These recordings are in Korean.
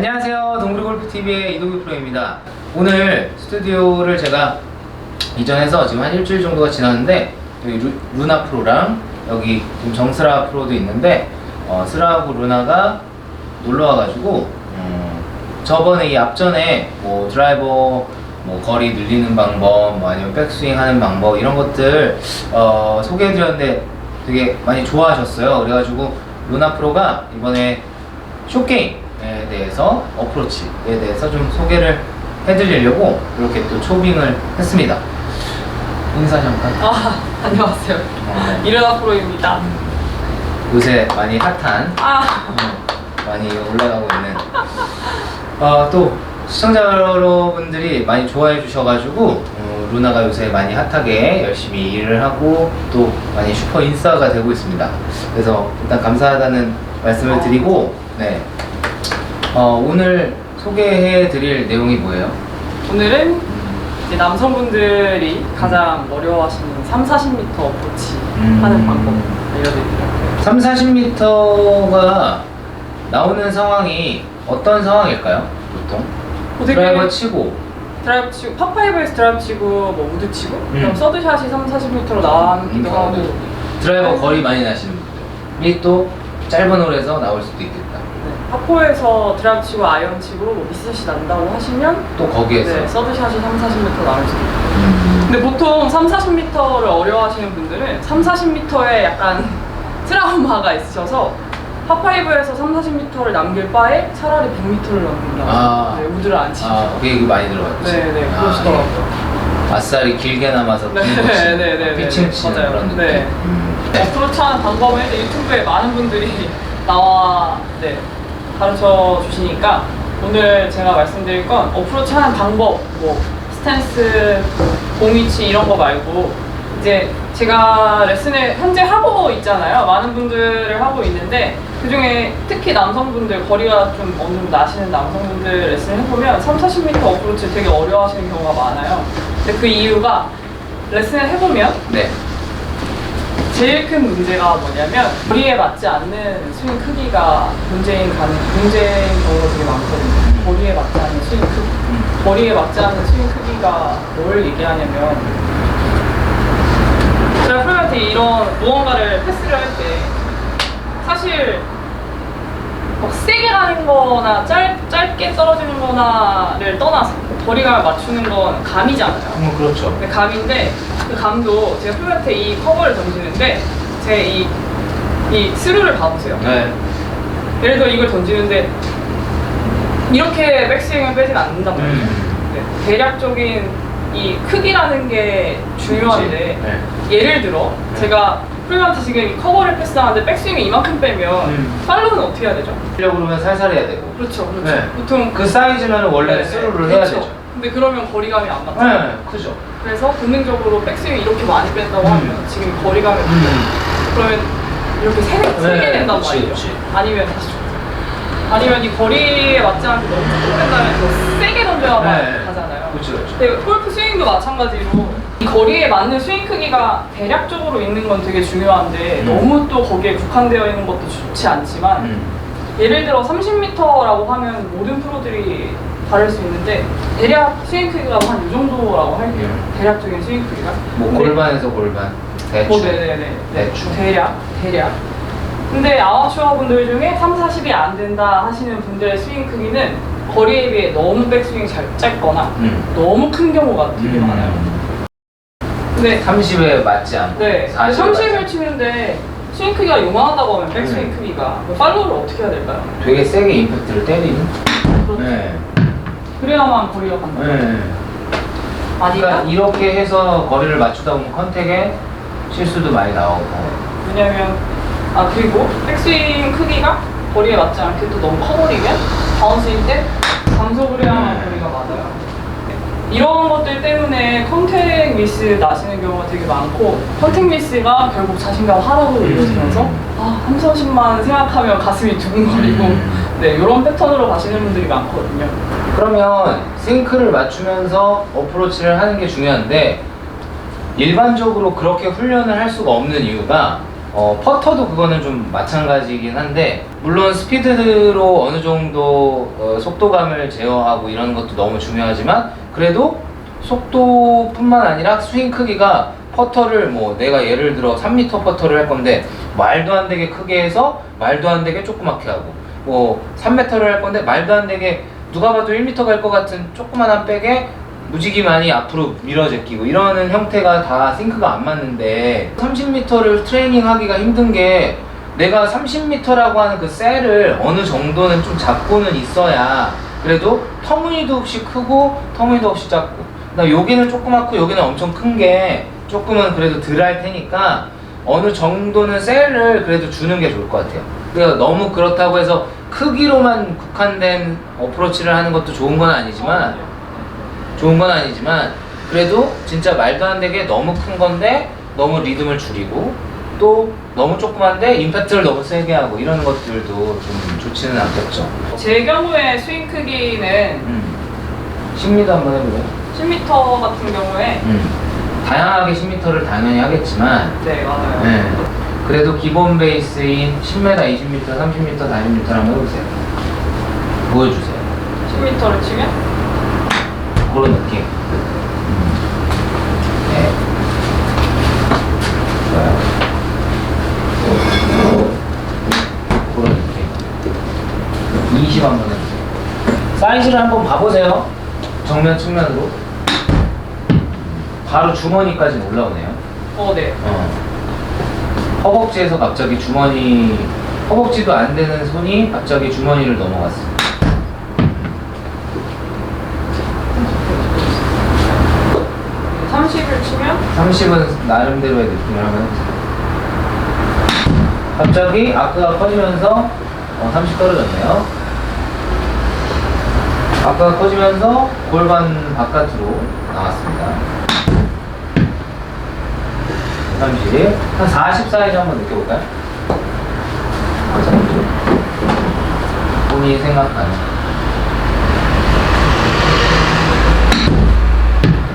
안녕하세요. 동그리골프TV의 이동규 프로입니다. 오늘 스튜디오를 제가 이전해서 지금 한 일주일 정도가 지났는데 여기 루, 루나 프로랑 여기 지금 정스라 프로도 있는데 어, 스라하고 루나가 놀러 와가지고 음, 저번에 이 앞전에 뭐 드라이버 뭐 거리 늘리는 방법 뭐 아니면 백스윙 하는 방법 이런 것들 어, 소개해드렸는데 되게 많이 좋아하셨어요. 그래가지고 루나 프로가 이번에 쇼게임에 대해서 어프로치에 대해서 좀 소개를 해드리려고 이렇게 또 초빙을 했습니다. 인사 잠깐. 아, 안녕하세요. 어, 이르나 프로입니다. 요새 많이 핫한 아, 음, 많이 올라가고 있는 어, 또 시청자 여러분들이 많이 좋아해 주셔가지고 어, 루나가 요새 많이 핫하게 열심히 일을 하고 또 많이 슈퍼 인싸가 되고 있습니다. 그래서 일단 감사하다는 말씀을 드리고 네 어, 오늘 소개해 드릴 내용이 뭐예요? 오늘은 이제 남성분들이 가장 어려워하시는 3, 40m 어프로치 음. 하는 방법 알려드릴게요. 3, 40m가 나오는 상황이 어떤 상황일까요? 보통 어떻게 드라이버 치고 드라이브 치고, 파5에서 드라이브 치고, 뭐 우드 치고, 그럼 음. 서드샷이 3, 40m로 나오기도 음, 하고, 드라이버 거리 많이 나시는 분들이 또 짧은 홀에서 나올 수도. 네, 파4에서 드라이브 치고 아이언 치고 뭐 미스샷이 난다고 하시면 또 거기에서 네, 서드샷이 3, 40m 나올 수도 있고 음, 근데 보통 3, 40m를 어려워하시는 분들은 3, 40m에 약간 트라우마가 있으셔서 파5에서 3, 40m를 남길 바에 차라리 100m를 남긴다. 아. 네, 우드를 안 치죠. 아, 그 얘기 많이 들어봤지. 네네, 아, 그러시더라고요. 예. 아싸리 길게 남아서 네, 긴 거치, 네, 네, 네, 피칭 네, 치는 맞아요. 그런 느낌. 네. 음. 어프로치 하는 방법을 이제 유튜브에 많은 분들이 나와 네, 가르쳐 주시니까 오늘 제가 말씀드릴 건 어프로치 하는 방법, 뭐 스탠스, 공 위치 이런 거 말고 이제 제가 레슨을 현재 하고 있잖아요. 많은 분들을 하고 있는데 그 중에 특히 남성분들 거리가 좀 어느 정도 나시는 남성분들 레슨을 해보면 3, 40m 어프로치 되게 어려워하시는 경우가 많아요. 근데 그 이유가 레슨을 해보면 네. 제일 큰 문제가 뭐냐면 거리에 맞지 않는 스윙 크기가 문제인 가능 문제인 경우가 되게 많거든요. 거리에 맞지 않는 스윙 크기. 음. 거리에 맞지 않는 스윙 크기가 뭘 얘기하냐면 제가 프로한테 이런 무언가를 패스를 할 때 사실 막 세게 가는 거나 짧, 짧게 떨어지는 거나를 떠나서 거리감을 맞추는 건 감이잖아요. 음, 그렇죠. 근데 감인데 그 감도 제가 프로한테 이 커버를 던지는데 제 이 이 스루를 봐보세요. 네. 예를 들어 이걸 던지는데 이렇게 백스윙을 빼진 않는단 말이에요. 음. 네, 대략적인 이 크기라는 게 중요한데 네. 예를 들어 네. 제가 프로한테 지금 이 커버를 패스하는데 백스윙이 이만큼 빼면 음. 팔로우는 어떻게 해야 되죠? 하려고 그러면 살살 해야 되고. 그렇죠, 그렇죠. 네. 보통 그 사이즈면 원래 네, 스루를 네, 해야 그렇죠. 되죠. 근데 그러면 거리감이 안 맞죠. 네, 크죠. 그래서 본능적으로 백스윙이 이렇게 많이 뺀다고 음. 하면 지금 거리감이 음. 그러면 이렇게 세게, 네, 세게 낸단 그치, 말이죠. 그치. 아니면 다시 줘. 아니면 이 거리에 맞지 않게 너무 조금 뺀다면 더 세게 던져야 네. 그렇죠, 그렇죠. 골프 스윙도 마찬가지로 이 거리에 맞는 스윙 크기가 대략적으로 있는 건 되게 중요한데 음. 너무 또 거기에 국한되어 있는 것도 좋지 않지만 음. 예를 들어 30m라고 하면 모든 프로들이 다를 수 있는데 대략 스윙 크기가 한 이 정도라고 할게요. 음. 대략적인 스윙 크기가. 뭐 근데 골반에서 골반. 대충. 뭐 네네네. 대충. 대략 대략. 근데 아마추어 분들 중에 3, 40이 안 된다 하시는 분들의 스윙 크기는 거리에 비해 너무 백스윙이 잘 짧거나 음. 너무 큰 경우가 되게 음. 많아요. 근데 30에 맞지 않고. 네, 40에 30을 치는데 스윙 크기가 요만하다고 하면 백스윙 음. 크기가 팔로우를 어떻게 해야 될까요? 되게 세게 임팩트를 때리는. 그렇죠. 네. 그래야만 거리가 간다. 네. 그러니까 이렇게 해서 거리를 맞추다 보면 컨택에 실수도 많이 나오고. 왜냐면 아 그리고 백스윙 크기가 거리에 맞지 않게 또 너무 커버리면 바운스일 때 감속을 해야만 음. 거리가 맞아요. 이런 것들 때문에 컨택 미스 나시는 경우가 되게 많고 컨택 미스가 결국 자신감 하락으로 음. 이어지면서 아 3, 40만 생각하면 가슴이 두근거리고 음. 네 이런 패턴으로 가시는 분들이 많거든요. 그러면 싱크를 맞추면서 어프로치를 하는 게 중요한데 일반적으로 그렇게 훈련을 할 수가 없는 이유가 어, 퍼터도 그거는 좀 마찬가지긴 한데 물론 스피드로 어느 정도 어, 속도감을 제어하고 이런 것도 너무 중요하지만 그래도 속도뿐만 아니라 스윙 크기가 퍼터를 뭐 내가 예를 들어 3m 퍼터를 할 건데 말도 안 되게 크게 해서 말도 안 되게 조그맣게 하고 뭐 3m를 할 건데 말도 안 되게 누가 봐도 1m 갈 것 같은 조그만한 백에 무지개 많이 앞으로 밀어 제끼고 이러는 형태가 다 싱크가 안 맞는데 30m를 트레이닝 하기가 힘든 게 내가 30m라고 하는 그 셀을 어느 정도는 좀 잡고는 있어야 그래도 터무니도 없이 크고 터무니도 없이 작고 나 여기는 조그맣고 여기는 엄청 큰 게 조금은 그래도 덜 할 테니까 어느 정도는 셀을 그래도 주는 게 좋을 것 같아요. 그러니까 너무 그렇다고 해서 크기로만 국한된 어프로치를 하는 것도 좋은 건 아니지만 좋은 건 아니지만 그래도 진짜 말도 안 되게 너무 큰 건데 너무 리듬을 줄이고 또 너무 조그만데 임팩트를 너무 세게 하고 이런 것들도 좀 좋지는 않겠죠. 제 경우에 스윙 크기는 음. 10m 한번 해볼래요? 10m 같은 경우에 음. 다양하게 10m를 당연히 하겠지만 네 맞아요. 네. 그래도 기본 베이스인 10m, 20m, 30m, 40m 한번 해보세요. 보여주세요. 10m를 치면 그런 느낌. 음. 네. 좋아요. 그런 느낌. 20 한번 해주세요. 사이즈를 한번 봐보세요. 정면 측면으로. 바로 주머니까지 올라오네요. 어 네. 어. 허벅지에서 갑자기 주머니, 허벅지도 안 되는 손이 갑자기 주머니를 넘어갔어. 30을 치면 30은 나름대로의 느낌을 한번 해보세요. 갑자기 아크가 커지면서 어, 30 떨어졌네요. 아크가 커지면서 골반 바깥으로 나왔습니다. 30. 한40 사이즈 한번 느껴볼까요? 본인이 생각하는.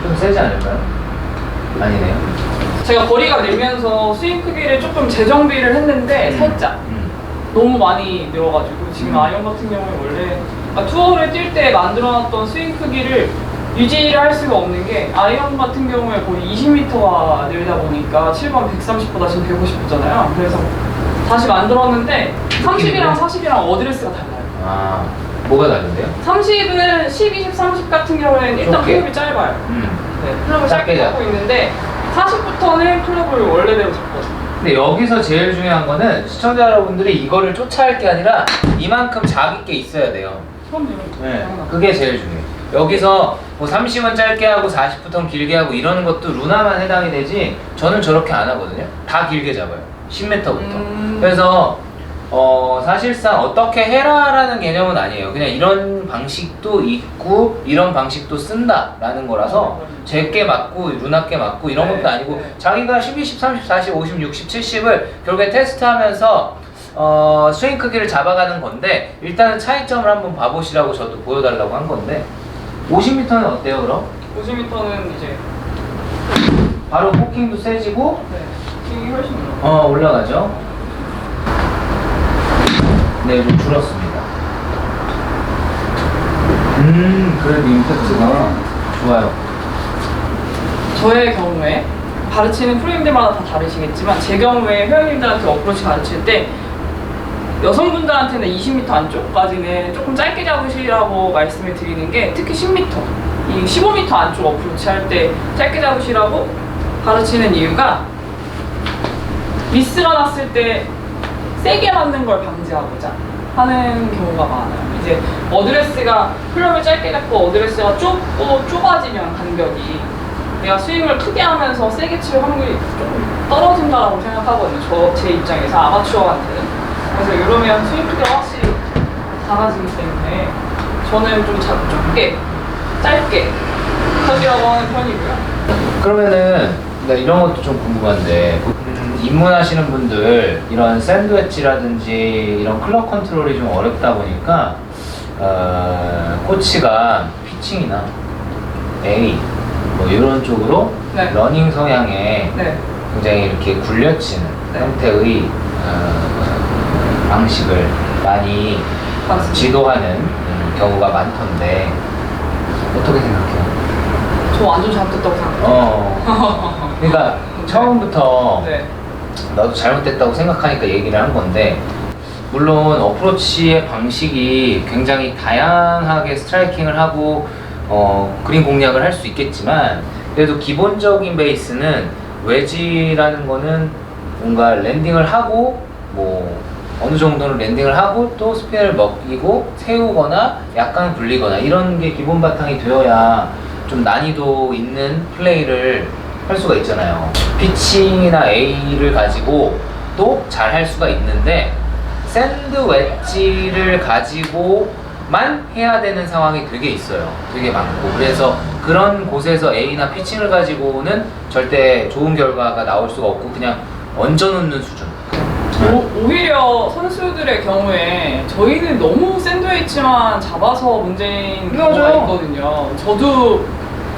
좀 세지 않을까요? 아니네요. 제가 거리가 늘면서 스윙 크기를 조금 재정비를 했는데 음. 살짝 음. 너무 많이 늘어가지고 지금 음. 아이언 같은 경우에 원래 아, 투어를 뛸 때 만들어놨던 스윙 크기를 유지를 할 수가 없는 게 아이언 같은 경우에 거의 20m가 늘다 보니까 7번 130보다 지금 150보잖아요. 그래서 다시 만들었는데 30이랑 40이랑 어드레스가 달라요. 아, 뭐가 다른데요? 30은 10, 20, 30 같은 경우에는 일단 좁게. 클럽이 짧아요. 음. 네, 클럽을 짧게 짧게 잡고 있는데 40부터는 클럽을 원래대로 잡거든요. 근데 여기서 제일 중요한 거는 시청자 여러분들이 이거를 쫓아할 게 아니라 이만큼 자기 게 있어야 돼요. 네. 그게 제일 중요해요. 여기서 뭐 30은 짧게 하고 40부터는 길게 하고 이러는 것도 루나만 해당이 되지 저는 저렇게 안 하거든요. 다 길게 잡아요. 10m부터. 음. 그래서 어, 사실상 어떻게 해라라는 개념은 아니에요. 그냥 이런 방식도 있고 이런 방식도 쓴다라는 거라서 제게 맞고 루나께 맞고 이런 네, 것도 아니고 네. 자기가 10, 20, 30, 40, 50, 60, 70을 결국에 테스트하면서 어, 스윙 크기를 잡아가는 건데 일단은 차이점을 한번 봐보시라고 저도 보여달라고 한 건데 50m는 어때요 그럼? 50m는 이제 바로 포킹도 세지고 네, 스윙이 훨씬. 어 올라가죠. 네, 좀 줄었습니다. 음, 그래도 임팩트가 좋아요. 저의 경우에 가르치는 프로님들마다 다 다르시겠지만 제 경우에 회원님들한테 어프로치 가르칠 때 여성분들한테는 20m 안쪽까지는 조금 짧게 잡으시라고 말씀을 드리는 게 특히 10m, 이 15m 안쪽 어프로치 할 때 짧게 잡으시라고 가르치는 이유가 미스가 났을 때 세게 맞는 걸 방지하고자 하는 경우가 많아요. 이제 어드레스가 클럽을 짧게 잡고 어드레스가 좁고 좁아지면 간격이 내가 스윙을 크게 하면서 세게 칠 확률이 조금 떨어진다라고 생각하거든요. 저 제 입장에서 아마추어한테는. 그래서 이러면 스윙 크기가 확실히 작아지기 때문에 저는 좀 자- 좁게, 짧게 터지라고 하는 편이고요. 그러면은 나 이런 것도 좀 궁금한데 음, 입문하시는 분들 이런 샌드웨치라든지 이런 클럽 컨트롤이 좀 어렵다 보니까 어, 코치가 피칭이나 A 뭐 이런 쪽으로 네. 러닝 성향의 네. 굉장히 이렇게 굴려치는 네. 형태의 어, 방식을 많이 맞습니다. 지도하는 음, 경우가 많던데 어떻게 생각해요? 저 완전 잘못됐다고 생각해요. 어, 그러니까 처음부터 네. 나도 잘못됐다고 생각하니까 얘기를 한 건데 물론 어프로치의 방식이 굉장히 다양하게 스트라이킹을 하고 어, 그린 공략을 할 수 있겠지만 그래도 기본적인 베이스는 웨지라는 거는 뭔가 랜딩을 하고 뭐 어느 정도는 랜딩을 하고 또 스핀을 먹이고 세우거나 약간 굴리거나 이런 게 기본 바탕이 되어야 좀 난이도 있는 플레이를 할 수가 있잖아요. 피칭이나 A를 가지고 또 잘 할 수가 있는데 샌드 웨지를 가지고만 해야 되는 상황이 되게 있어요. 되게 많고 그래서 그런 곳에서 A나 피칭을 가지고는 절대 좋은 결과가 나올 수가 없고 그냥 얹어놓는 수준. 오, 오히려 선수들의 경우에 저희는 너무 샌드위치만 잡아서 문제인 경우가 맞아요. 있거든요. 저도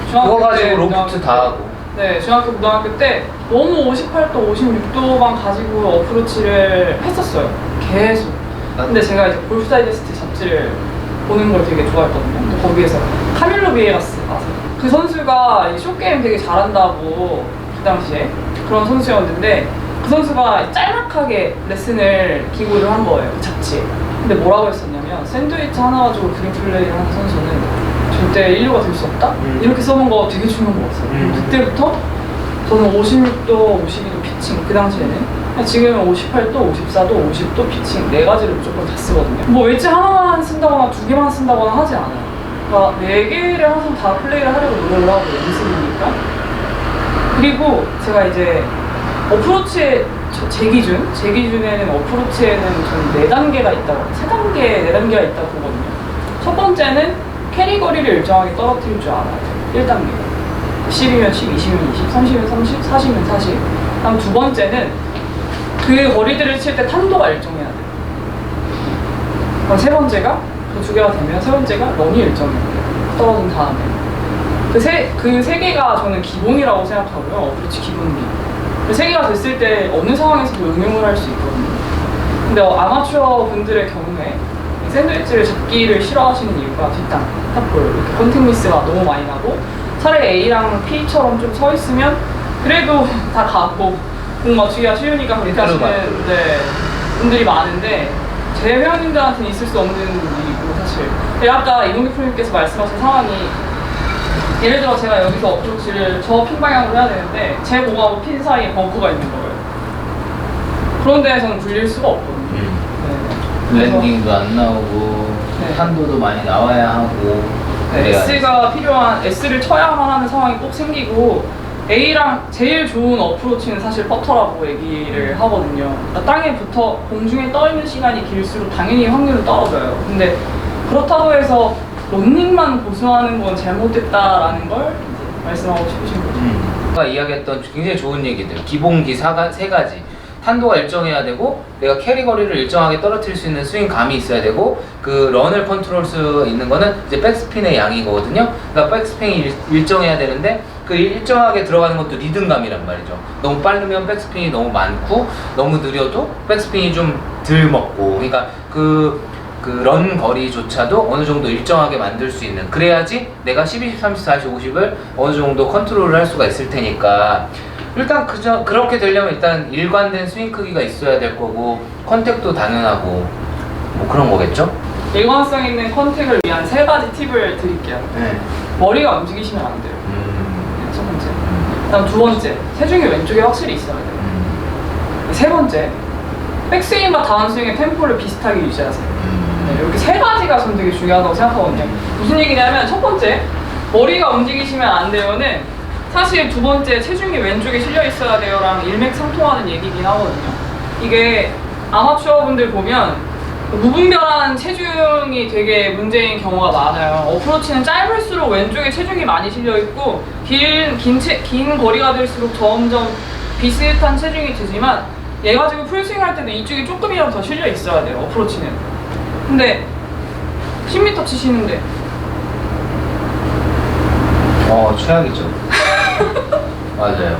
그거 중학교 때, 가지고 로프트 다 하고. 네, 중학교 고등학교 때 너무 58도, 56도만 가지고 어프로치를 했었어요. 계속. 근데 제가 이제 골프 다이제스트 잡지를 보는 걸 되게 좋아했거든요. 근데 거기에서 카밀로 비에라스 아세요? 그 선수가 이 쇼게임 되게 잘한다고 그 당시에 그런 선수였는데 그 선수가 짤막하게 레슨을 기고를 한 거예요. 그 잡지에. 근데 뭐라고 했었냐면 샌드위치 하나 가지고 그린 플레이를 하는 선수는 절대 인류가 될 수 없다? 음. 이렇게 써본 거 되게 중요한 거 같아요. 음. 그때부터 저는 56도, 52도 피칭 그 당시에는 지금은 58도, 54도, 50도 피칭 네 가지를 무조건 다 쓰거든요. 뭐 웨지 하나만 쓴다거나 두 개만 쓴다거나 하지 않아요. 그러니까 네 개를 항상 다 플레이를 하려고 노력을 하고 연습이니까. 그리고 제가 이제 어프로치에 저- 제 기준, 제 기준에는 어프로치에는 저는 네 단계가 있다고, 세 단계, 네 단계가 있다고 보거든요. 첫 번째는 캐리 거리를 일정하게 떨어뜨릴 줄 알아야 돼요. 1단계. 10이면 10, 20이면 20, 30이면 30, 40이면 40. 다음 두 번째는 그 거리들을 칠 때 탄도가 일정해야 돼요. 그럼 세 번째가 그 두 개가 되면 세 번째가 런이 일정해야 돼요. 떨어진 다음에. 그 세, 그 세 개가 저는 기본이라고 생각하고요. 어프로치 기본이. 그 세 개가 됐을 때 어느 상황에서도 응용을 할 수 있거든요. 근데 어, 아마추어 분들의 경우에 이 샌드위치를 잡기를 싫어하시는 이유가 뒷땅, 탑볼, 이렇게 컨택 미스가 너무 많이 나고 차라리 A랑 P처럼 좀 서 있으면 그래도 다 가고 공 맞추기가 쉬우니까 그렇게 그대로 하시는. 네, 분들이 많은데 제 회원님들한테는 있을 수 없는 일이고 사실. 아까 이동규 프로님께서 말씀하신 상황이 예를 들어 제가 여기서 어프로치를 저 핀 방향으로 해야 되는데 제 공하고 핀 사이에 벙커가 있는 거예요. 그런 데에서는 굴릴 수가 없거 든요 음. 네. 그래서 랜딩도 안 나오고 네. 탄도도 많이 나와야 하고 네, 그래야 S가 필요한 S를 쳐야만 하는 상황이 꼭 생기고 A랑 제일 좋은 어프로치는 사실 퍼터라고 얘기를 하거든요. 그러니까 땅에 붙어 공중에 떠 있는 시간이 길수록 당연히 확률은 떨어져요. 근데 그렇다고 해서 런닝만 고수하는 건 잘못됐다라는 걸 이제 말씀하고 싶으신 거죠. 음. 아까 이야기했던 굉장히 좋은 얘기들 기본기 사가, 세 가지 탄도가 일정해야 되고 내가 캐리 거리를 일정하게 떨어뜨릴 수 있는 스윙 감이 있어야 되고 그 런을 컨트롤 수 있는 거는 이제 백스핀의 양이거든요. 그러니까 백스핀이 일, 일정해야 되는데 그 일정하게 들어가는 것도 리듬감이란 말이죠. 너무 빠르면 백스핀이 너무 많고 너무 느려도 백스핀이 좀 덜 먹고 그러니까 그 그런 거리조차도 어느 정도 일정하게 만들 수 있는 그래야지 내가 10, 20, 30, 40, 50을 어느 정도 컨트롤을 할 수가 있을 테니까 일단 그저 그렇게 되려면 일단 일관된 스윙 크기가 있어야 될 거고 컨택도 당연하고 뭐 그런 거겠죠? 일관성 있는 컨택을 위한 세 가지 팁을 드릴게요. 네. 머리가 움직이시면 안 돼요. 음, 첫 번째. 그다음 두 번째. 체중이 왼쪽에 확실히 있어야 돼요. 음, 세 번째, 백스윙과 다운스윙의 템포를 비슷하게 유지하세요. 네, 음, 이렇게 세 가지가 저는 되게 중요하다고 생각하거든요. 무슨 얘기냐면 첫 번째, 머리가 움직이시면 안 돼요는 사실 두 번째, 체중이 왼쪽에 실려 있어야 돼요랑 일맥상통하는 얘기긴 하거든요. 이게 아마추어 분들 보면 무분별한 체중이 되게 문제인 경우가 많아요. 어프로치는 짧을수록 왼쪽에 체중이 많이 실려 있고 긴, 긴, 체, 긴 거리가 될수록 점점 비슷한 체중이 되지만 얘 가지고 풀스윙 할 때는 이쪽이 조금이라도 더 실려 있어야 돼요. 어프로치는. 근데 10m 치시는데 어 최악이죠. 맞아요.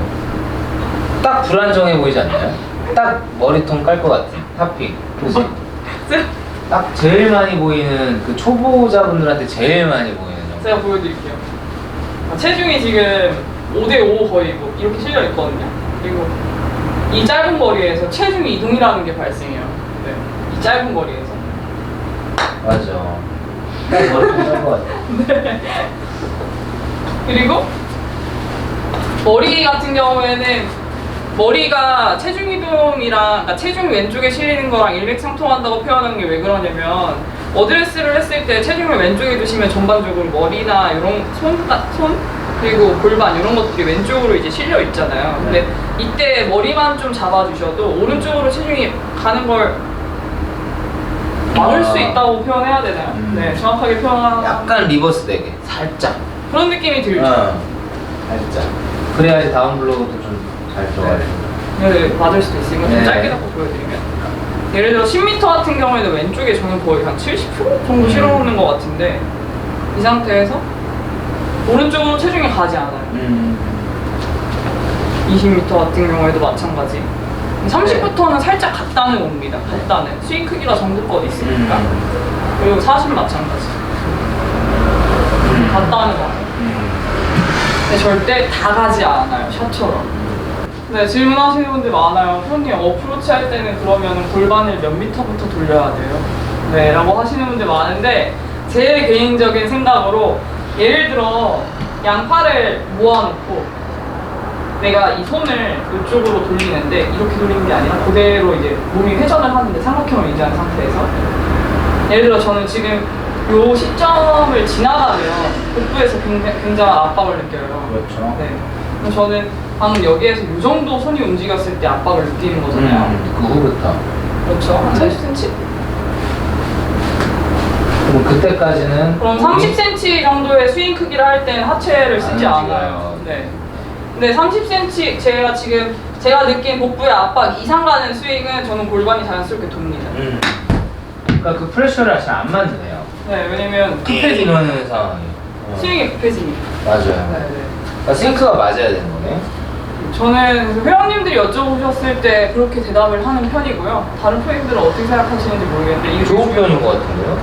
딱 불안정해 보이지 않나요? 딱 머리통 깔 것 같은 탑핑. 그지? 딱 제일 많이 보이는 그 초보자분들한테 제일 많이 보이는 정도. 제가 보여드릴게요. 아, 체중이 지금 5대5 거의 뭐 이렇게 실려 있거든요. 그리고 이 짧은 거리에서 체중이 이동이라는 게 발생해요. 네. 이 짧은 거리에서. 맞아. 딱 머리통 깔것 같아. 그리고 머리 같은 경우에는 머리가 체중 이동이랑 그러니까 체중 왼쪽에 실리는 거랑 일맥상통한다고 표현하는 게 왜 그러냐면 어드레스를 했을 때 체중을 왼쪽에 두시면 전반적으로 머리나 이런 손, 손 그리고 골반 이런 것들이 왼쪽으로 이제 실려 있잖아요. 근데 이때 머리만 좀 잡아주셔도 오른쪽으로 체중이 가는 걸 막을 수 아. 있다고 표현해야 되나요? 음. 네, 정확하게 표현하면 약간 리버스 되게 살짝. 그런 느낌이 들죠. 어. 살짝. 그래야지 다운 블로우도 좀 잘 들어가요. 네, 맞을 수도 있으니까 좀 네. 짧게 잡고 보여드리면 예를 들어 10m 같은 경우에는 왼쪽에 저는 거의 한 70% 정도 음. 실어놓는 것 같은데 이 상태에서 오른쪽으로 체중이 가지 않아요 음. 20m 같은 경우에도 마찬가지 네. 30부터는 살짝 갔다는 옵니다 갔다는 스윙 크기가 정도껏 있으니까 음. 그리고 40 마찬가지 음. 갔다는 거 음. 근데 절대 다 가지 않아요, 샷처럼. 네, 질문하시는 분들 많아요. 프로님, 어프로치 할 때는 그러면 골반을 몇 미터부터 돌려야 돼요? 네, 라고 하시는 분들 많은데, 제 개인적인 생각으로, 예를 들어, 양팔을 모아놓고, 내가 이 손을 이쪽으로 돌리는데, 이렇게 돌리는 게 아니라, 그대로 이제 몸이 회전을 하는데, 삼각형을 유지한 상태에서, 예를 들어 저는 지금 요 시점을 지나가면 복부에서 굉장히, 굉장한 압박을 느껴요. 그렇죠. 네. 그럼 저는 방금 여기에서 이 정도 손이 움직였을 때 압박을 느끼는 거잖아요. 음. 그 후부터. 그렇죠. 한 30cm? 그럼 그때까지는 그럼 30cm 정도의 스윙 크기를 할 때는 하체를 쓰지 안 않아요. 움직여요. 네. 근데 30cm 제가 지금 제가 느낀 복부의 압박 이상 가는 스윙은 저는 골반이 자연스럽게 돕니다. 음. 그러니까 그 프레셔를 잘 안 만드네요. 네, 왜냐면 급해지니까. 이러는 상황이. 어. 스윙이 급해지니까. 맞아요. 네, 네. 그러니까 싱크가 맞아야 되는 거네. 저는 그래서 회원님들이 여쭤보셨을 때 그렇게 대답을 하는 편이고요. 다른 프로님들은 어떻게 생각하시는지 모르겠는데 이게 좋은 표현인. 것 같은데요.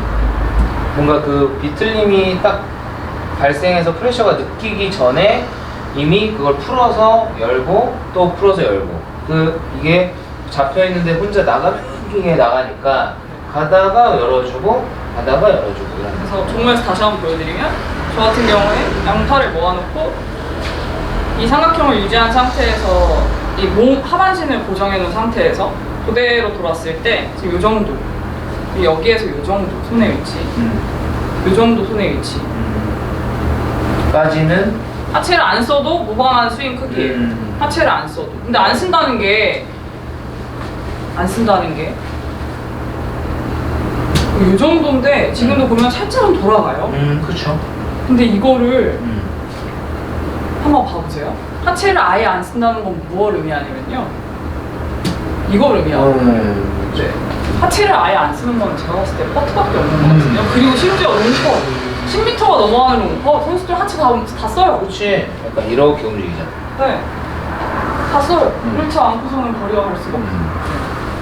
뭔가 그 비틀림이 딱 발생해서 프레셔가 느끼기 전에 이미 그걸 풀어서 열고 또 풀어서 열고 그 이게 잡혀 있는데 혼자 나가면 이게 나가니까 가다가 열어주고 가다가 열어주고 이런. 그래서 정면에서 다시 한번 보여드리면 저 같은 경우에 양팔을 모아놓고 이 삼각형을 유지한 상태에서 이 몸 하반신을 고정해 놓은 상태에서 그대로 돌았을 때 지금 이 정도 이 여기에서 이 정도 손의 위치 음. 이 정도 손의 위치 음. 까지는 하체를 안 써도 무방한 스윙 크기예요. 음. 하체를 안 써도. 근데 안 쓴다는 게, 안 쓴다는 게, 이 정도인데, 지금도 보면 살짝은 돌아가요. 음 그렇죠. 근데 이거를 음. 한번 봐보세요. 하체를 아예 안 쓴다는 건 무엇을 의미하냐면요. 이걸 의미하고. 음. 네. 하체를 아예 안 쓰는 건 제가 봤을 때 퍼트밖에 없는 것 음. 같은데요. 그리고 심지어 롱퍼. 10m가 넘어가는 롱퍼, 선수들 하체 다, 다 써요. 그렇지. 약간 이렇게 움직이잖아. 네. 다 써요. 음. 그렇지 않고서는 거리가 갈 수가 없어요.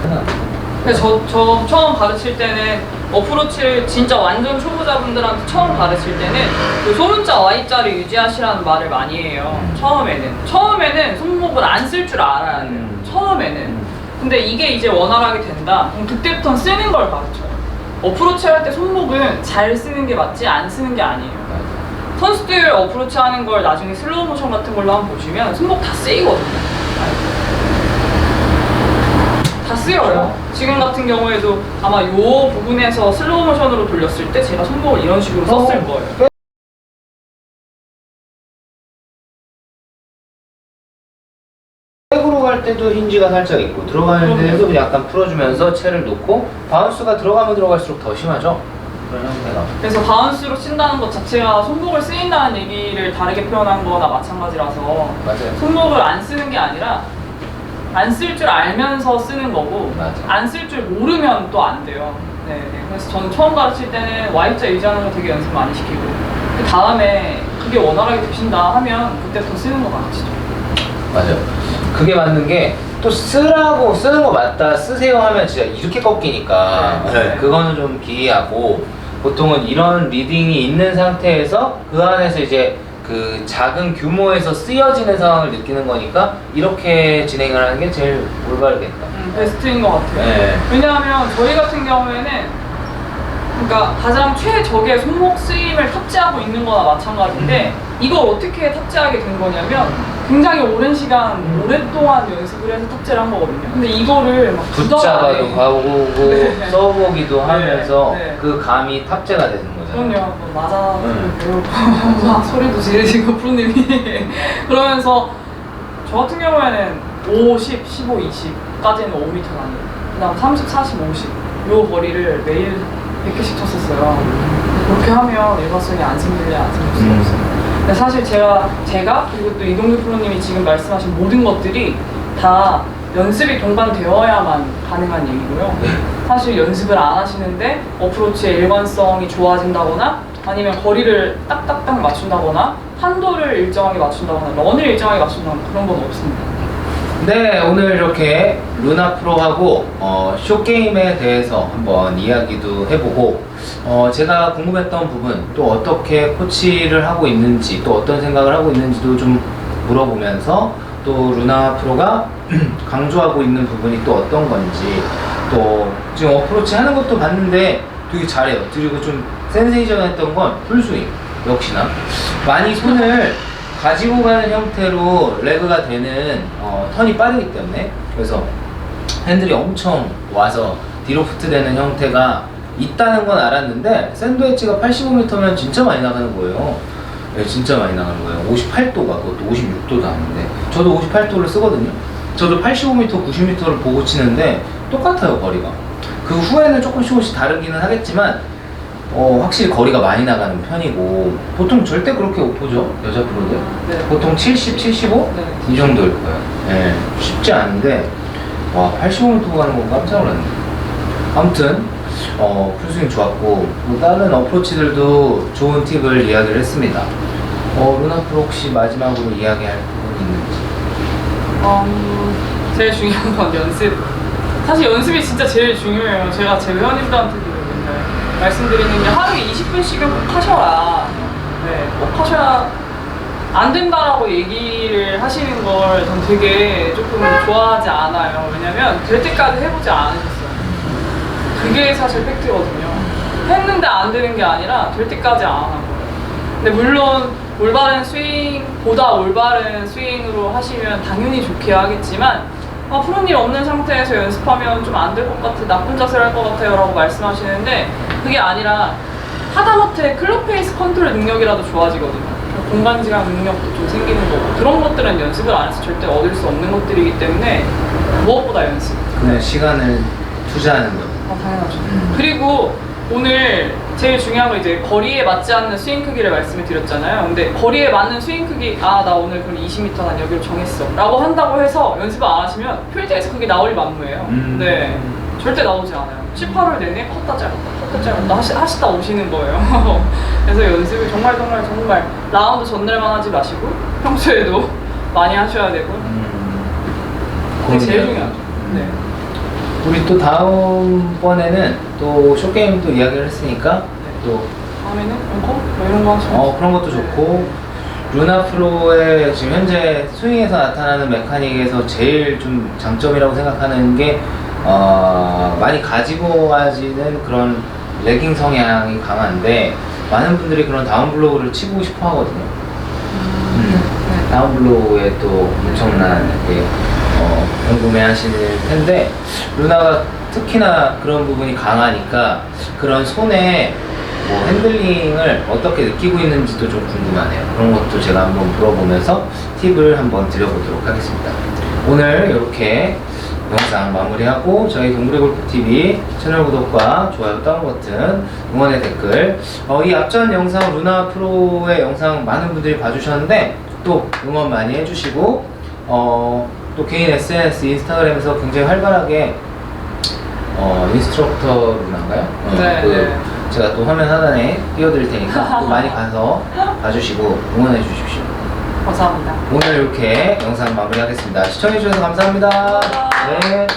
음. 근데 저, 저 처음 가르칠 때는 어프로치를 진짜 완전 초보자분들한테 처음 가르칠 때는 그 소문자 Y자를 유지하시라는 말을 많이 해요. 음. 처음에는. 처음에는 손목을 안 쓸 줄 알아야 돼요. 음. 처음에는. 음. 근데 이게 이제 원활하게 된다. 그럼 그때부터는 쓰는 걸 가르쳐요. 어프로치 할 때 손목은 잘 쓰는 게 맞지 안 쓰는 게 아니에요. 선수들 어프로치 하는 걸 나중에 슬로우 모션 같은 걸로 한번 보시면 손목 다 쓰이거든요. 다 쓰여요. 지금 같은 경우에도 아마 요 부분에서 슬로우 모션으로 돌렸을 때 제가 손목을 이런 식으로 썼을 어. 거예요. 백으로 갈 때도 힌지가 살짝 있고 들어가는 데도 약간 풀어주면서 채를 놓고 바운스가 들어가면 들어갈수록 더 심하죠. 그런 형태가. 그래서 바운스로 친다는 것 자체가 손목을 쓰인다는 얘기를 다르게 표현한 거나 마찬가지라서 맞아요. 손목을 안 쓰는 게 아니라 안 쓸 줄 알면서 쓰는 거고 맞아. 안 쓸 줄 모르면 또 안 돼요. 네, 네. 그래서 저는 처음 가르칠 때는 Y자 유지하는 거 되게 연습 많이 시키고 그 다음에 그게 원활하게 되신다 하면 그때부터 쓰는 거 가르치죠. 맞아요. 그게 맞는 게 또 쓰라고 쓰는 거 맞다 쓰세요 하면 진짜 이렇게 꺾이니까 네. 네, 그거는 좀 기이하고 보통은 이런 리딩이 있는 상태에서 그 안에서 이제 그 작은 규모에서 쓰여지는 상황을 느끼는 거니까 이렇게 진행을 하는 게 제일 올바르겠다. 음, 베스트인 것 같아요. 네. 왜냐하면 저희 같은 경우에는 그러니까 가장 최적의 손목 쓰임을 탑재하고 있는 거나 마찬가지인데 이걸 어떻게 탑재하게 된 거냐면 굉장히 오랜 시간 오랫동안 연습을 해서 탑재를 한 거거든요. 근데 이거를 막 두달 붙잡아도 가보고 네. 써보기도 하면서 네. 그 감이 탑재가 되는. 그럼요. 뭐 맞아 음. 배우고 막 소리도 지르시고 프로님이 그러면서 저 같은 경우에는 50, 15, 20까지는 5m 아니에요. 그다음 30, 40, 50. 요 거리를 매일 100개씩 쳤었어요. 그렇게 하면 일관성이 안 생길래 안 생길 수가 음. 없어요. 근데 사실 제가 제가 그리고 또 이동규 프로님이 지금 말씀하신 모든 것들이 다 연습이 동반되어야만 가능한 얘기고요. 네. 사실 연습을 안 하시는데 어프로치의 일관성이 좋아진다거나 아니면 거리를 딱딱딱 맞춘다거나 탄도를 일정하게 맞춘다거나 런을 일정하게 맞춘다거나 그런 건 없습니다. 네, 오늘 이렇게 루나 프로하고 어, 쇼게임에 대해서 한번 이야기도 해보고 어, 제가 궁금했던 부분 또 어떻게 코치를 하고 있는지 또 어떤 생각을 하고 있는지도 좀 물어보면서 또 루나 프로가 강조하고 있는 부분이 또 어떤 건지 또 지금 어프로치 하는 것도 봤는데 되게 잘해요. 그리고 좀 센세이션했던 건 풀스윙 역시나 많이 손을 가지고 가는 형태로 레그가 되는 어, 턴이 빠르기 때문에 그래서 핸들이 엄청 와서 뒤로 푸트되는 형태가 있다는 건 알았는데 샌드 웨지가 85m면 진짜 많이 나가는 거예요. 네, 진짜 많이 나가는 거예요. 58도가 그것도 56도도 아닌데 저도 58도를 쓰거든요. 저도 85m, 90m를 보고 치는데 똑같아요 거리가. 그 후에는 조금씩 조금씩 다르기는 하겠지만 어, 확실히 거리가 많이 나가는 편이고 보통 절대 그렇게 못 보죠 여자 프로들. 네. 보통 70, 75? 네. 이 정도일 거예요. 예, 쉽지 않은데, 와, 85m 가는 건 깜짝 놀랐네. 아무튼, 어, 풀스윙 좋았고, 뭐 다른 어프로치들도 좋은 팁을 이야기를 했습니다. 어, 루나 프로 혹시 마지막으로 이야기할 부분 있는지? 음, 제일 중요한 건 연습. 사실 연습이 진짜 제일 중요해요. 제가 제 회원님들한테도 맨날 말씀드리는 게 하루에 20분씩은 꼭 하셔라. 네, 꼭 하셔야 안 된다라고 얘기를 하시는 걸 전 되게 조금 좋아하지 않아요. 왜냐면 될 때까지 해보지 않으셨어요. 그게 사실 팩트거든요. 했는데 안 되는 게 아니라 될 때까지 안 하는 거예요. 근데 물론 올바른 스윙보다 올바른 스윙으로 하시면 당연히 좋게 하겠지만 아, 프로님 없는 상태에서 연습하면 좀 안 될 것 같아 나쁜 자세를 할 것 같아요 라고 말씀하시는데 그게 아니라 하다못해 클럽 페이스 컨트롤 능력이라도 좋아지거든요 공간 지각 능력도 좀 생기는 거고 그런 것들은 연습을 안 해서 절대 얻을 수 없는 것들이기 때문에 무엇보다 연습 그냥 시간을 투자하는 거. 아, 당연하죠. 음. 그리고 오늘 제일 중요한 건 이제 거리에 맞지 않는 스윙 크기를 말씀을 드렸잖아요. 근데 거리에 맞는 스윙 크기, 아, 나 오늘 그럼 20m 난 여기로 정했어. 라고 한다고 해서 연습을 안 하시면 필드에서 그게 나올 만무예요. 음. 네. 절대 나오지 않아요. 18월 내내 컸다 짧았다, 컸다 짧았다 하시, 하시다 오시는 거예요. 그래서 연습을 정말 정말 정말 라운드 전날만 하지 마시고 평소에도 많이 하셔야 되고 음, 그게 제일. 중요하죠. 네. 우리 또 다음번에는 또 쇼게임도 이야기를 했으니까 또 다음에는 앵커? 뭐 이런 거 하시면 어, 그런 것도 좋고 루나 프로의 지금 현재 스윙에서 나타나는 메카닉에서 제일 좀 장점이라고 생각하는 게 어, 많이 가지고 가지는 그런 레깅 성향이 강한데 많은 분들이 그런 다운블로우를 치고 싶어 하거든요. 음, 다운블로우에 또 엄청난 게 어, 궁금해하시는 텐데 루나가 특히나 그런 부분이 강하니까 그런 손에 뭐 핸들링을 어떻게 느끼고 있는지도 좀 궁금하네요. 그런 것도 제가 한번 물어보면서 팁을 한번 드려보도록 하겠습니다. 오늘 이렇게 영상 마무리하고 저희 동물의 골프 TV 채널 구독과 좋아요 다운 버튼 응원의 댓글 어, 이 앞전 영상 루나 프로의 영상 많은 분들이 봐주셨는데 또 응원 많이 해주시고 어, 또 개인 SNS 인스타그램에서 굉장히 활발하게 어, 인스트럭터 루나인가요? 어, 네, 그 네. 제가 또 화면 하단에 띄워드릴 테니까 또 많이 가서 봐주시고 응원해 주십시오. 감사합니다. 오늘 이렇게 영상 마무리하겠습니다. 시청해주셔서. 감사합니다. 네.